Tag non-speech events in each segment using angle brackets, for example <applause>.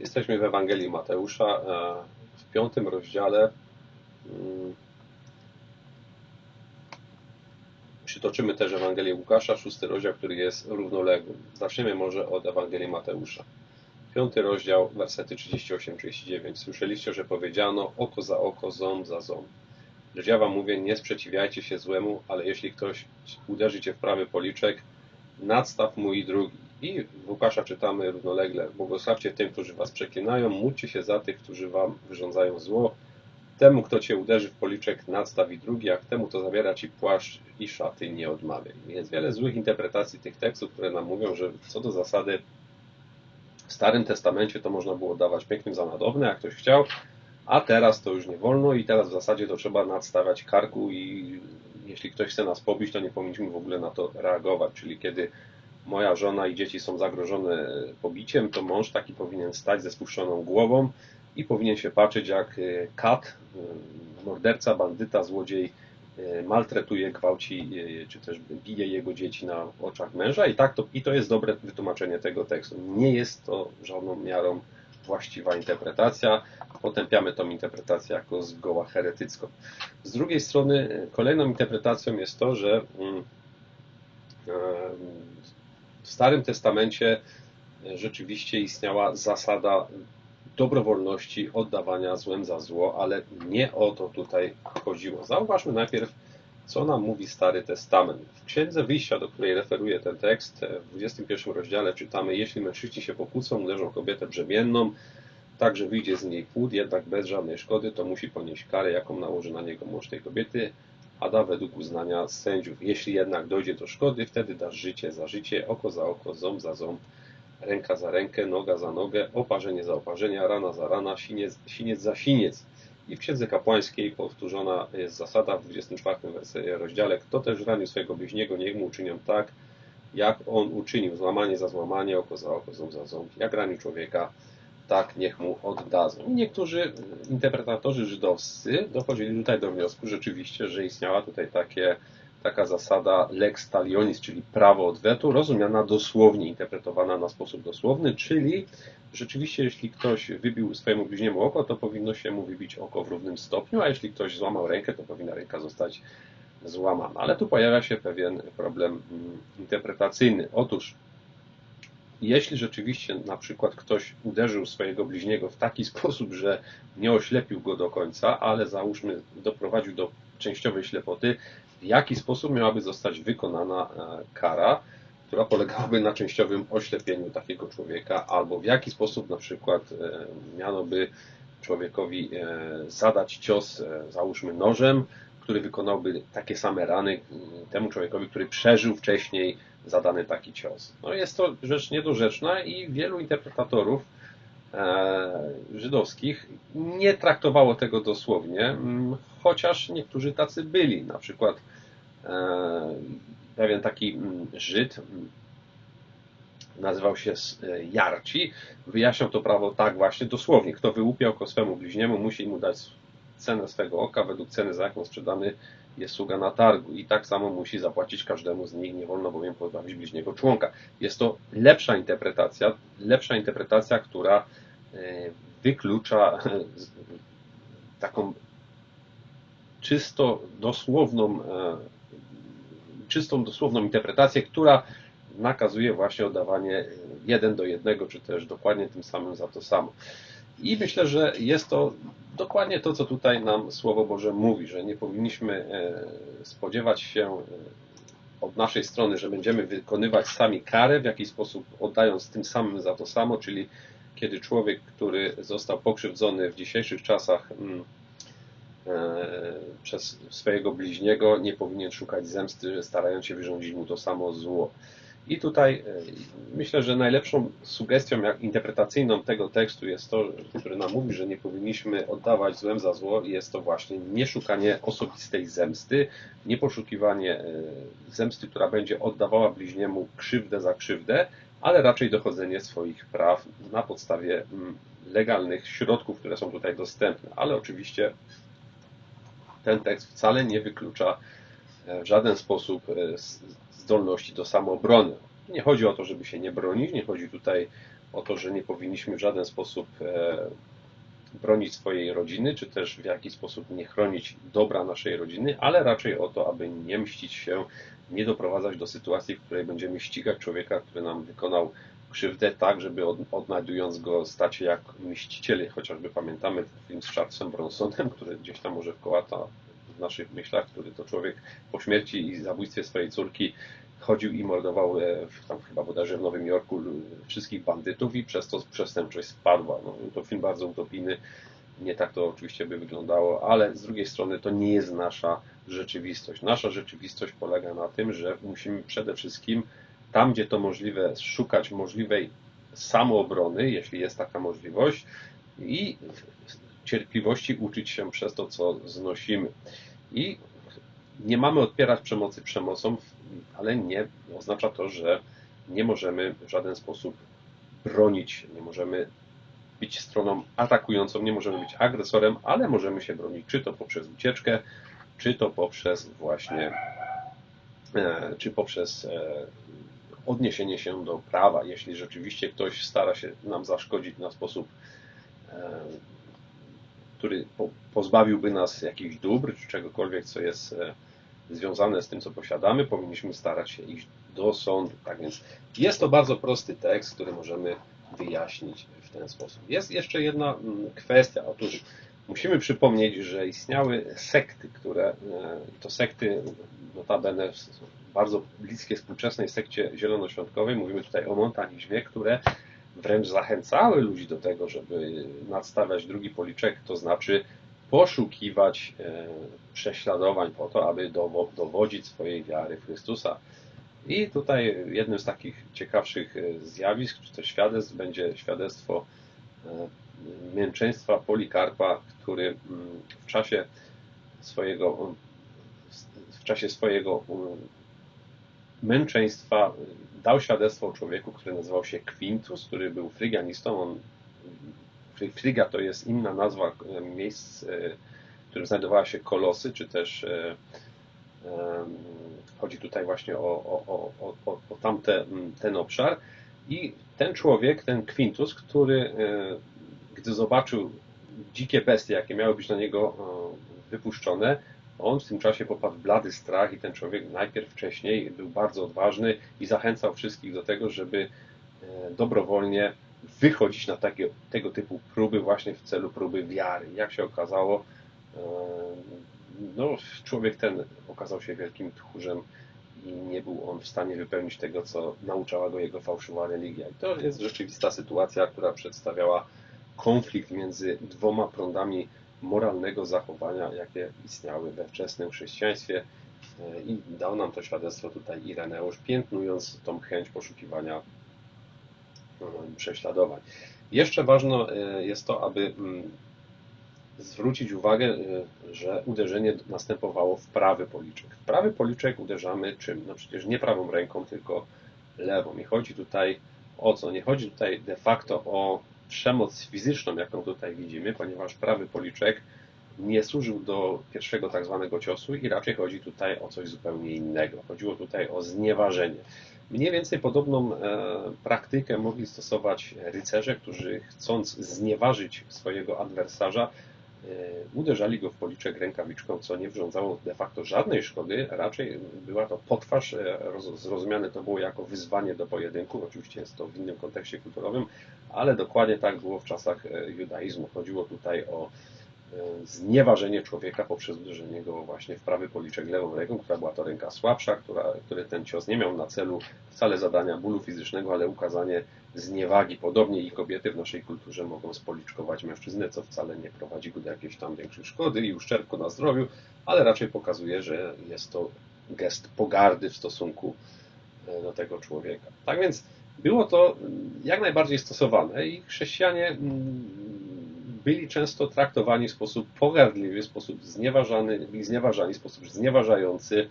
Jesteśmy w Ewangelii Mateusza, e, w piątym rozdziale. Mm, przytoczymy też Ewangelię Łukasza, szósty rozdział, który jest równoległy. Zaczniemy może od Ewangelii Mateusza. Piąty rozdział, wersety 38-39. Słyszeliście, że powiedziano oko za oko, ząb za ząb. Lecz ja wam mówię, nie sprzeciwiajcie się złemu, ale jeśli ktoś uderzy cię w prawy policzek, nadstaw mój drugi. I Łukasza czytamy równolegle, błogosławcie tym, którzy was przeklinają, módlcie się za tych, którzy wam wyrządzają zło. Temu, kto cię uderzy w policzek, nadstaw i drugi, a temu, kto zabiera ci płaszcz i szaty, nie odmawiaj. Jest wiele złych interpretacji tych tekstów, które nam mówią, że co do zasady w Starym Testamencie to można było dawać pięknym za nadobne, jak ktoś chciał, a teraz to już nie wolno i teraz w zasadzie to trzeba nadstawiać karku i jeśli ktoś chce nas pobić, to nie powinniśmy w ogóle na to reagować. Czyli kiedy moja żona i dzieci są zagrożone pobiciem, to mąż taki powinien stać ze spuszczoną głową i powinien się patrzeć jak e, kat, e, morderca, bandyta, złodziej e, maltretuje, gwałci czy też bije jego dzieci na oczach męża i tak to, i to jest dobre wytłumaczenie tego tekstu. Nie jest to żadną miarą właściwa interpretacja. Potępiamy tą interpretację jako zgoła heretycką. Z drugiej strony kolejną interpretacją jest to, że mm, w Starym Testamencie rzeczywiście istniała zasada dobrowolności oddawania złem za zło, ale nie o to tutaj chodziło. Zauważmy najpierw, co nam mówi Stary Testament. W Księdze Wyjścia, do której referuje ten tekst, w 21 rozdziale czytamy, jeśli mężczyźni się pokłócą, uderzą kobietę brzemienną, także wyjdzie z niej płód, jednak bez żadnej szkody, to musi ponieść karę, jaką nałoży na niego mąż tej kobiety, a da według uznania sędziów. Jeśli jednak dojdzie do szkody, wtedy dasz życie za życie, oko za oko, ząb za ząb, ręka za rękę, noga za nogę, oparzenie za oparzenie, rana za rana, siniec, siniec za siniec. I w Księdze Kapłańskiej powtórzona jest zasada w 24 rozdziale, kto też ranił swojego bliźniego, niech mu uczynią tak, jak on uczynił, złamanie za złamanie, oko za oko, ząb za ząb, jak ranił człowieka, tak niech mu oddadzą. I niektórzy interpretatorzy żydowscy dochodzili tutaj do wniosku rzeczywiście, że istniała tutaj takie, taka zasada lex talionis, czyli prawo odwetu, rozumiana dosłownie, interpretowana na sposób dosłowny, czyli rzeczywiście jeśli ktoś wybił swojemu bliźniemu oko, to powinno się mu wybić oko w równym stopniu, a jeśli ktoś złamał rękę, to powinna ręka zostać złamana. Ale tu pojawia się pewien problem mm, interpretacyjny. Otóż jeśli rzeczywiście na przykład ktoś uderzył swojego bliźniego w taki <laughs> sposób, że nie oślepił go do końca, ale załóżmy doprowadził do częściowej ślepoty, w jaki sposób miałaby zostać wykonana e, kara, która polegałaby na częściowym oślepieniu takiego człowieka, albo w jaki sposób na przykład e, miano by człowiekowi e, zadać cios, załóżmy nożem, który wykonałby takie same rany temu człowiekowi, który przeżył wcześniej zadany taki cios. No jest to rzecz niedorzeczna i wielu interpretatorów e, żydowskich nie traktowało tego dosłownie, chociaż niektórzy tacy byli. Na przykład e, pewien taki Żyd nazywał się e, Jarci, wyjaśniał to prawo tak właśnie dosłownie. Kto wyłupia oko swemu bliźniemu, musi mu dać cenę swego oka według ceny, za jaką sprzedany jest sługa na targu i tak samo musi zapłacić każdemu z nich, nie wolno bowiem pozbawić bliźniego członka. Jest to lepsza interpretacja, lepsza interpretacja, która e, wyklucza taką czysto dosłowną, e, czystą dosłowną interpretację, która nakazuje właśnie oddawanie jeden do jednego, czy też dokładnie tym samym za to samo. I myślę, że jest to dokładnie to, co tutaj nam Słowo Boże mówi, że nie powinniśmy e, spodziewać się e, od naszej strony, że będziemy wykonywać sami karę, w jakiś sposób oddając tym samym za to samo, czyli kiedy człowiek, który został pokrzywdzony w dzisiejszych czasach mm, e, przez swojego bliźniego, nie powinien szukać zemsty, starając się wyrządzić mu to samo zło. I tutaj e, myślę, że najlepszą sugestią interpretacyjną tego tekstu jest to, który nam mówi, że nie powinniśmy oddawać złem za zło i jest to właśnie nie szukanie osobistej zemsty, nie poszukiwanie e, zemsty, która będzie oddawała bliźniemu krzywdę za krzywdę, ale raczej dochodzenie swoich praw na podstawie mm, legalnych środków, które są tutaj dostępne. Ale oczywiście ten tekst wcale nie wyklucza e, w żaden sposób zdolności do samoobrony. Nie chodzi o to, żeby się nie bronić, nie chodzi tutaj o to, że nie powinniśmy w żaden sposób e, bronić swojej rodziny, czy też w jakiś sposób nie chronić dobra naszej rodziny, ale raczej o to, aby nie mścić się, nie doprowadzać do sytuacji, w której będziemy ścigać człowieka, który nam wykonał krzywdę, tak, żeby odnajdując go stać się jak mściciel. Chociażby pamiętamy film z Charlesem Bronsonem, który gdzieś tam może wkołata w naszych myślach, który to człowiek po śmierci i zabójstwie swojej córki chodził i mordował e, tam chyba bodajże w Nowym Jorku wszystkich bandytów i przez to przestępczość spadła. No, to film bardzo utopijny, nie tak to oczywiście by wyglądało, ale z drugiej strony to nie jest nasza rzeczywistość. Nasza rzeczywistość polega na tym, że musimy przede wszystkim tam, gdzie to możliwe, szukać możliwej samoobrony, jeśli jest taka możliwość i cierpliwości uczyć się przez to, co znosimy. I nie mamy odpierać przemocy przemocą, ale nie oznacza to, że nie możemy w żaden sposób bronić, nie możemy być stroną atakującą, nie możemy być agresorem, ale możemy się bronić, czy to poprzez ucieczkę, czy to poprzez właśnie, e, czy poprzez e, odniesienie się do prawa. Jeśli rzeczywiście ktoś stara się nam zaszkodzić na sposób, e, który pozbawiłby nas jakichś dóbr, czy czegokolwiek, co jest związane z tym, co posiadamy, powinniśmy starać się iść do sądu. Tak więc jest to bardzo prosty tekst, który możemy wyjaśnić w ten sposób. Jest jeszcze jedna mm, kwestia. Otóż musimy przypomnieć, że istniały sekty, które e, to sekty notabene bardzo bliskie współczesnej sekcie zielonoświątkowej. Mówimy tutaj o montanizmie, które wręcz zachęcały ludzi do tego, żeby nadstawiać drugi policzek, to znaczy poszukiwać e, prześladowań po to, aby dowodzić swojej wiary w Chrystusa. I tutaj jednym z takich ciekawszych e, zjawisk, czy też świadectw, będzie świadectwo e, męczeństwa Polikarpa, który mm, w czasie swojego w czasie swojego męczeństwa dał świadectwo człowieku, który nazywał się Quintus, który był frygianistą. On Fryga to jest inna nazwa e, miejsc, e, w którym znajdowała się Kolosy, czy też e, chodzi tutaj właśnie o, o, o, o, o tamte, ten obszar. I ten człowiek, ten Quintus, który gdy zobaczył dzikie bestie, jakie miały być na niego wypuszczone, on w tym czasie popadł w blady strach i ten człowiek najpierw wcześniej był bardzo odważny i zachęcał wszystkich do tego, żeby dobrowolnie wychodzić na takie, tego typu próby właśnie w celu próby wiary. Jak się okazało, e, no, człowiek ten okazał się wielkim tchórzem i nie był on w stanie wypełnić tego, co nauczała go jego fałszywa religia. I to jest rzeczywista sytuacja, która przedstawiała konflikt między dwoma prądami moralnego zachowania, jakie istniały we wczesnym chrześcijaństwie. E, I dał nam to świadectwo tutaj Ireneusz, piętnując tą chęć poszukiwania prześladowań. Jeszcze ważne jest to, aby mm, zwrócić uwagę, e, że uderzenie następowało w prawy policzek. W prawy policzek uderzamy czym? No przecież nie prawą ręką, tylko lewą. I chodzi tutaj o co? Nie chodzi tutaj de facto o przemoc fizyczną, jaką tutaj widzimy, ponieważ prawy policzek nie służył do pierwszego tak zwanego ciosu i raczej chodzi tutaj o coś zupełnie innego. Chodziło tutaj o znieważenie. Mniej więcej podobną e, praktykę mogli stosować rycerze, którzy chcąc znieważyć swojego adwersarza, uderzali go w policzek rękawiczką, co nie wrządzało de facto żadnej szkody, raczej była to potwarz, e, zrozumiane to było jako wyzwanie do pojedynku, oczywiście jest to w innym kontekście kulturowym, ale dokładnie tak było w czasach judaizmu. Chodziło tutaj o E, znieważenie człowieka poprzez uderzenie go właśnie w prawy policzek lewą ręką, która była to ręka słabsza, która, który ten cios nie miał na celu wcale zadania bólu fizycznego, ale ukazanie zniewagi. Podobnie i kobiety w naszej kulturze mogą spoliczkować mężczyznę, co wcale nie prowadzi go do jakiejś tam większej szkody i uszczerbku na zdrowiu, ale raczej pokazuje, że jest to gest pogardy w stosunku e, do tego człowieka. Tak więc było to jak najbardziej stosowane i chrześcijanie mm, byli często traktowani w sposób pogardliwy, w sposób znieważany, byli znieważani w sposób znieważający.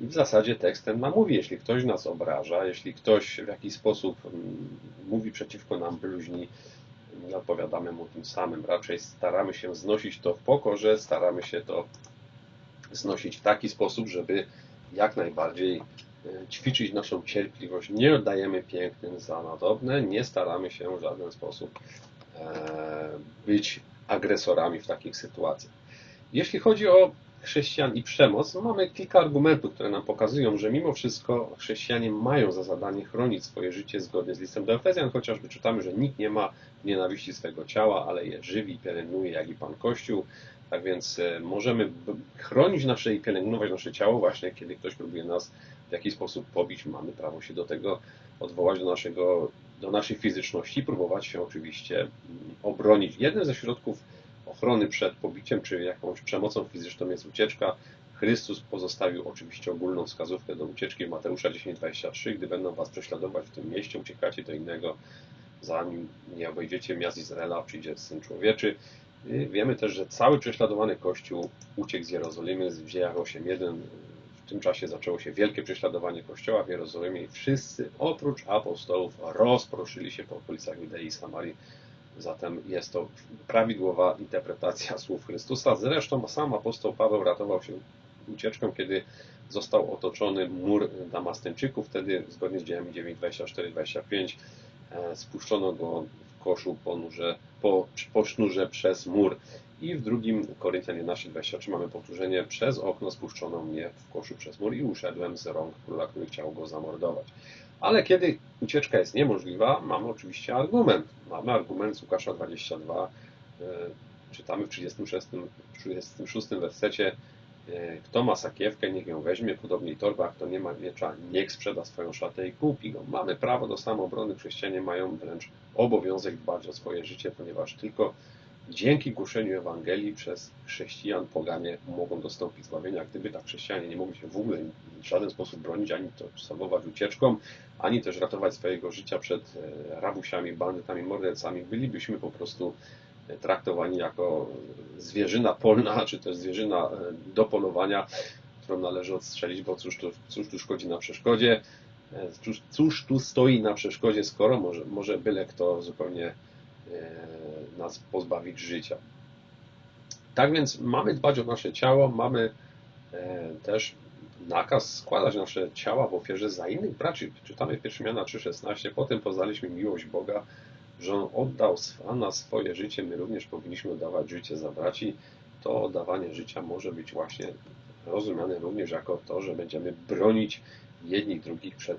I w zasadzie tekst ten nam mówi, jeśli ktoś nas obraża, jeśli ktoś w jakiś sposób mm, mówi przeciwko nam bluźni, odpowiadamy mu tym samym. Raczej staramy się znosić to w pokorze, staramy się to znosić w taki sposób, żeby jak najbardziej ćwiczyć naszą cierpliwość, nie oddajemy pięknym za nadobne, nie staramy się w żaden sposób być agresorami w takich sytuacjach. Jeśli chodzi o chrześcijan i przemoc, no mamy kilka argumentów, które nam pokazują, że mimo wszystko chrześcijanie mają za zadanie chronić swoje życie zgodnie z listem do Efezjan, chociażby czytamy, że nikt nie ma nienawiści swego ciała, ale je żywi, pielęgnuje, jak i Pan Kościół. Tak więc e, możemy chronić nasze i pielęgnować nasze ciało właśnie, kiedy ktoś próbuje nas w jakiś sposób pobić. Mamy prawo się do tego odwołać, do, naszego, do naszej fizyczności, próbować się oczywiście mm, obronić. Jednym ze środków ochrony przed pobiciem czy jakąś przemocą fizyczną jest ucieczka. Chrystus pozostawił oczywiście ogólną wskazówkę do ucieczki w Mateusza 10:23. Gdy będą was prześladować w tym mieście, uciekacie do innego, zanim nie obejdziecie miast Izraela, przyjdzie Syn Człowieczy. Wiemy też, że cały prześladowany Kościół uciekł z Jerozolimy w dziejach 8.1. Tym czasie zaczęło się wielkie prześladowanie Kościoła w Jerozolimie i wszyscy oprócz apostołów rozproszyli się po okolicach Judei i Samarii Zatem jest to prawidłowa interpretacja <laughs> słów Chrystusa. Zresztą sam apostoł Paweł ratował się ucieczką, kiedy został otoczony mur Damastyńczyków. Wtedy, zgodnie z dziejami 9, 24, 25, spuszczono go w koszu po, nurze, po, po sznurze przez mur. I w drugim Koryntian 11, 23 mamy powtórzenie przez okno spuszczono mnie w koszu przez mur i uszedłem z rąk króla, który chciał go zamordować. Ale kiedy ucieczka jest niemożliwa, mamy oczywiście argument. Mamy argument z Łukasza 22, e, czytamy w 36, 36 wersecie kto ma sakiewkę, niech ją weźmie, podobnie torba, kto nie ma miecza, niech sprzeda swoją szatę i kupi go. Mamy prawo do samoobrony, chrześcijanie mają wręcz obowiązek dbać o swoje życie, ponieważ tylko dzięki głoszeniu Ewangelii przez chrześcijan poganie mogą dostąpić zbawienia. Gdyby tak chrześcijanie nie mogli się w ogóle w żaden sposób bronić, ani to sabować ucieczką, ani też ratować swojego życia przed e, rabusiami, bandytami, mordercami, bylibyśmy po prostu e, traktowani jako zwierzyna polna, czy też zwierzyna e, do polowania, którą należy odstrzelić, bo cóż tu, cóż tu szkodzi na przeszkodzie, cóż, cóż tu stoi na przeszkodzie, skoro może, może byle kto zupełnie nas pozbawić życia. Tak więc mamy dbać o nasze ciało, mamy też nakaz składać nasze ciała w ofierze za innych braci. Czytamy w 1 Jana 3,16. Potem poznaliśmy miłość Boga, że On oddał na swoje życie. My również powinniśmy oddawać życie za braci. To oddawanie życia może być właśnie rozumiane również jako to, że będziemy bronić jednych drugich przed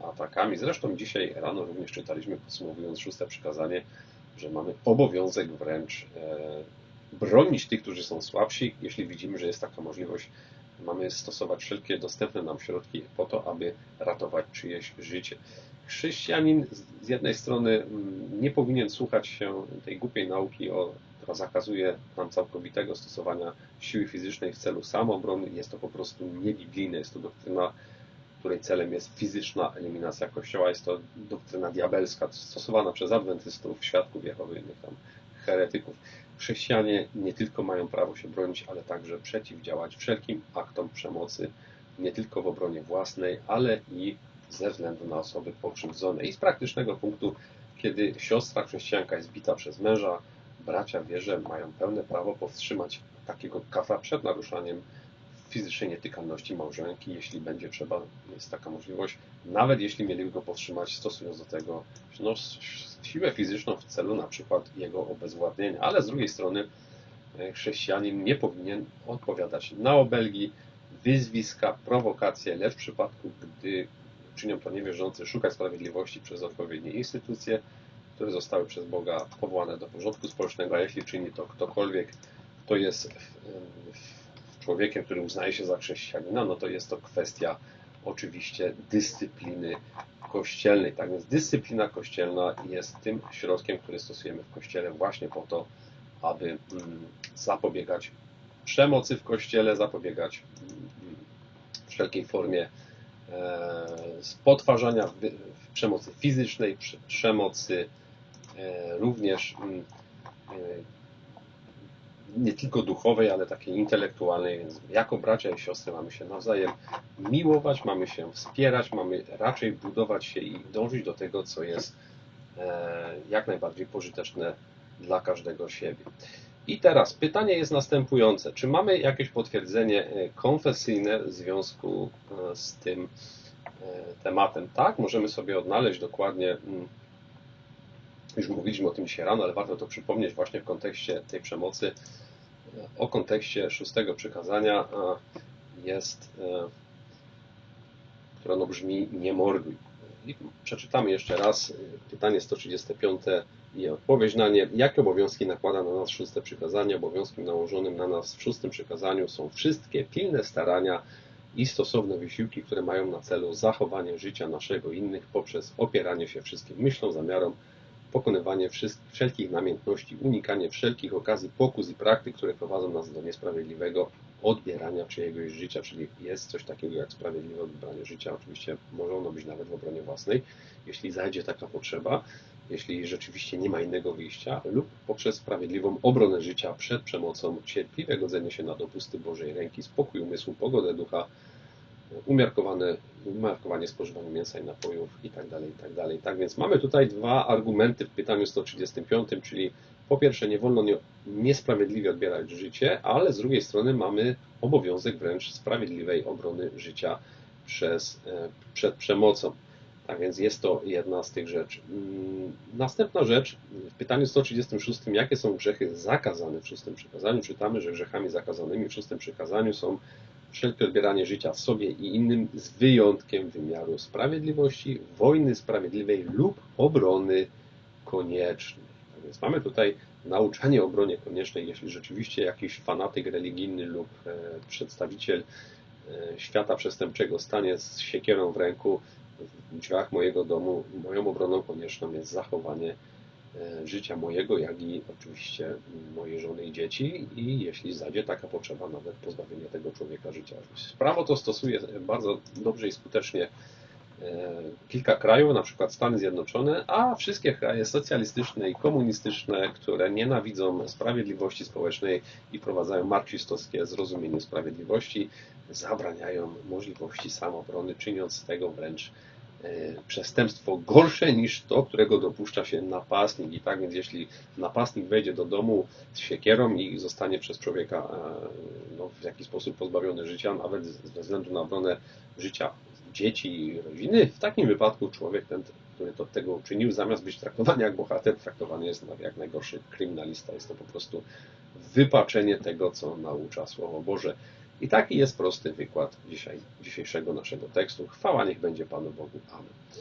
atakami. Zresztą dzisiaj rano również czytaliśmy, podsumowując szóste przykazanie, że mamy obowiązek wręcz e, bronić tych, którzy są słabsi, jeśli widzimy, że jest taka możliwość mamy stosować wszelkie dostępne nam środki po to, aby ratować czyjeś życie. Chrześcijanin z jednej strony mm, nie powinien słuchać się tej głupiej nauki, o, która zakazuje nam całkowitego stosowania siły fizycznej w celu samoobrony. Jest to po prostu niebiblijne, jest to doktryna, której celem jest fizyczna eliminacja Kościoła. Jest to doktryna diabelska, stosowana przez adwentystów, świadków Jehowy, innych tam heretyków. Chrześcijanie nie tylko mają prawo się bronić, ale także przeciwdziałać wszelkim aktom przemocy, nie tylko w obronie własnej, ale i ze względu na osoby pokrzywdzone. I z praktycznego punktu, kiedy siostra chrześcijanka jest bita przez męża, bracia wierze mają pełne prawo powstrzymać takiego kafra przed naruszaniem fizycznej nietykalności małżonki, jeśli będzie trzeba, jest taka możliwość, nawet jeśli mieliby go powstrzymać, stosując do tego no, siłę fizyczną w celu na przykład jego obezwładnienia. Ale z drugiej strony e, chrześcijanin nie powinien odpowiadać na obelgi, wyzwiska, prowokacje, lecz w przypadku, gdy czynią to niewierzący, szukać sprawiedliwości przez odpowiednie instytucje, które zostały przez Boga powołane do porządku społecznego, a jeśli czyni to ktokolwiek, kto jest człowiekiem, który uznaje się za chrześcijanina, no to jest to kwestia oczywiście dyscypliny kościelnej. Tak więc dyscyplina kościelna jest tym środkiem, który stosujemy w kościele właśnie po to, aby mm, zapobiegać przemocy w kościele, zapobiegać mm, wszelkiej formie e, potwarzania przemocy fizycznej, przemocy e, również mm, e, nie tylko duchowej, ale takiej intelektualnej, więc jako bracia i siostry mamy się nawzajem miłować, mamy się wspierać, mamy raczej budować się i dążyć do tego, co jest e, jak najbardziej pożyteczne dla każdego siebie. I teraz pytanie jest następujące. Czy mamy jakieś potwierdzenie e, konfesyjne w związku e, z tym, tematem. Tak, możemy sobie odnaleźć dokładnie, mm, już mówiliśmy o tym dzisiaj rano, ale warto to przypomnieć właśnie w kontekście tej przemocy. O kontekście szóstego przykazania jest, które ono brzmi nie morduj. I przeczytamy jeszcze raz pytanie 135 i odpowiedź na nie. Jakie obowiązki nakłada na nas szóste przykazanie? Obowiązkiem nałożonym na nas w szóstym przykazaniu są wszystkie pilne starania i stosowne wysiłki, które mają na celu zachowanie życia naszego i innych poprzez opieranie się wszystkim myślom, zamiarom, pokonywanie wszelkich namiętności, unikanie wszelkich okazji pokus i praktyk, które prowadzą nas do niesprawiedliwego odbierania czyjegoś życia, czyli jest coś takiego jak sprawiedliwe odbieranie życia. Oczywiście może ono być nawet w obronie własnej, jeśli zajdzie taka potrzeba, jeśli rzeczywiście nie ma innego wyjścia, lub poprzez sprawiedliwą obronę życia przed przemocą, cierpliwe godzenie się na dopusty Bożej ręki, spokój umysłu, pogodę ducha, umiarkowane, umiarkowanie spożywania mięsa i napojów itd., tak itd. Tak, tak więc mamy tutaj dwa argumenty w pytaniu 135, czyli po pierwsze nie wolno nie, niesprawiedliwie odbierać życie, ale z drugiej strony mamy obowiązek wręcz sprawiedliwej obrony życia przez, e, przed przemocą. Tak więc jest to jedna z tych rzeczy. Mm, następna rzecz, w pytaniu 136, jakie są grzechy zakazane w szóstym przykazaniu? Czytamy, że grzechami zakazanymi w szóstym przykazaniu są wszelkie odbieranie życia sobie i innym z wyjątkiem wymiaru sprawiedliwości, wojny sprawiedliwej lub obrony koniecznej. Tak więc mamy tutaj nauczanie o obronie koniecznej, jeśli rzeczywiście jakiś fanatyk religijny lub e, przedstawiciel e, świata przestępczego stanie z siekierą w ręku w drzwiach mojego domu, moją obroną konieczną jest zachowanie E, życia mojego, jak i oczywiście mojej żony i dzieci i jeśli zajdzie taka potrzeba, nawet pozbawienie tego człowieka życia. Prawo to stosuje bardzo dobrze i skutecznie e, kilka krajów, na przykład Stany Zjednoczone, a wszystkie kraje socjalistyczne i komunistyczne, które nienawidzą sprawiedliwości społecznej i prowadzają marksistowskie zrozumienie sprawiedliwości, zabraniają możliwości samoobrony, czyniąc z tego wręcz E, przestępstwo gorsze niż to, którego dopuszcza się napastnik. I tak więc jeśli napastnik wejdzie do domu z siekierą i zostanie przez człowieka e, no, w jakiś sposób pozbawiony życia, nawet ze względu na obronę życia dzieci i rodziny, w takim wypadku człowiek ten, który to tego uczynił, zamiast być traktowany jak bohater, traktowany jest jak najgorszy kryminalista. Jest to po prostu wypaczenie tego, co naucza Słowo Boże. I taki jest prosty wykład dzisiejszego naszego tekstu. Chwała niech będzie Panu Bogu. Amen.